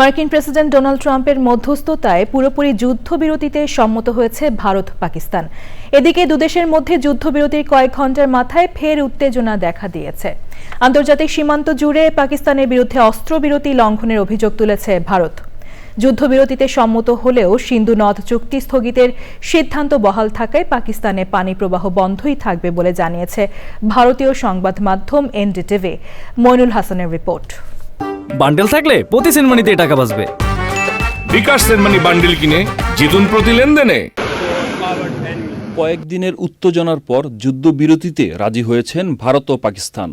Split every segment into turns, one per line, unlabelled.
মার্কিন president Donald ট্রাম্পের মধ্যস্থতায় পুরোপুরি যুদ্ধবিরতিতে সম্মত হয়েছে ভারত পাকিস্তান। এদিকে দুদেশের মধ্যে যুদ্ধবিরতির কয়েক ঘণ্টার মাথায় ফের উত্তেজনা দেখা দিয়েছে। আন্তর্জাতিক সীমান্ত জুড়ে পাকিস্তানের বিরুদ্ধে অস্ত্রবিরতি লঙ্ঘনের অভিযোগ তুলেছে ভারত। যুদ্ধবিরতিতে সম্মত হলেও সিন্ধু নদ চুক্তি স্থগিতের সিদ্ধান্ত বহাল থাকায় পাকিস্তানে পানি প্রবাহ বন্ধই থাকবে বলে জানিয়েছে ভারতীয় সংবাদ মাধ্যম এনডিটিভি। মইনুল হাসানের রিপোর্ট।
বান্ডেল থাকলে প্রতি সেনমানিতে টাকা বাঁচবে।
বিকাশ সেনমানি বান্ডিল কিনে জিতুন প্রতি লেনদেনে।
কয়েকদিনের উত্তেজনার পর যুদ্ধবিরতিতে রাজি হয়েছেন ভারত ও পাকিস্তান।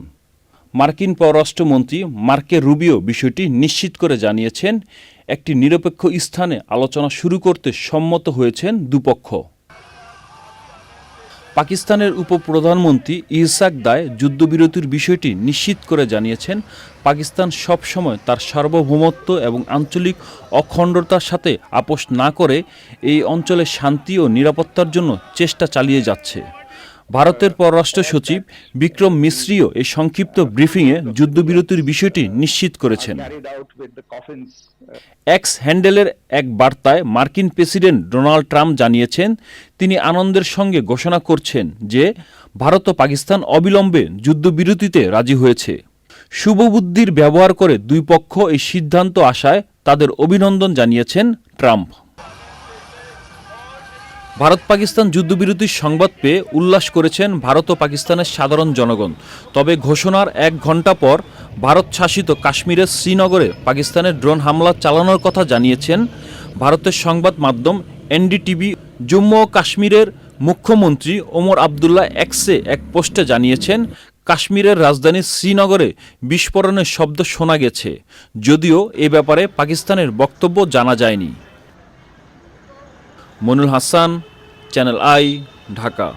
মার্কিন পররাষ্ট্রমন্ত্রী মার্কে রুবিও বিষয়টি নিশ্চিত করে জানিয়েছেন একটি নিরপেক্ষ স্থানে আলোচনা শুরু করতে সম্মত হয়েছেন দুপক্ষ। পাকিস্তানের উপপ্রধানমন্ত্রী ইহসাক দায় যুদ্ধবিরতির বিষয়টি নিশ্চিত করে জানিয়েছেন। পাকিস্তান সবসময় তার সার্বভৌমত্ব এবং আঞ্চলিক অখণ্ডতার সাথে আপোষ না করে এই অঞ্চলে শান্তি ও নিরাপত্তার জন্য চেষ্টা চালিয়ে যাচ্ছে। ভারতের পররাষ্ট্র সচিব বিক্রম মিশ্রিও এই সংক্ষিপ্ত ব্রিফিংয়ে যুদ্ধবিরতির বিষয়টি নিশ্চিত করেছেন। এক্স হ্যান্ডেলের এক বার্তায় মার্কিন প্রেসিডেন্ট ডোনাল্ড ট্রাম্প জানিয়েছেন, তিনি আনন্দের সঙ্গে ঘোষণা করছেন যে ভারত ও পাকিস্তান অবিলম্বে যুদ্ধবিরতিতে রাজি হয়েছে। শুভবুদ্ধির ব্যবহার করে দুই পক্ষ এই সিদ্ধান্ত আসায় তাদের অভিনন্দন জানিয়েছেন ট্রাম্প। ভারত পাকিস্তান যুদ্ধবিরতির সংবাদ পেয়ে উল্লাস করেছেন ভারত ও পাকিস্তানের সাধারণ জনগণ। তবে ঘোষণার এক ঘণ্টা পর ভারত শাসিত কাশ্মীরের শ্রীনগরে পাকিস্তানের ড্রোন হামলা চালানোর কথা জানিয়েছেন ভারতের সংবাদ মাধ্যম এনডিটিভি। জম্মু ও কাশ্মীরের মুখ্যমন্ত্রী ওমর আবদুল্লাহ এক্সে এক পোস্টে জানিয়েছেন, কাশ্মীরের রাজধানী শ্রীনগরে বিস্ফোরণের শব্দ শোনা গেছে, যদিও এ ব্যাপারে পাকিস্তানের বক্তব্য জানা যায়নি। Monul Hasan channel I Dhaka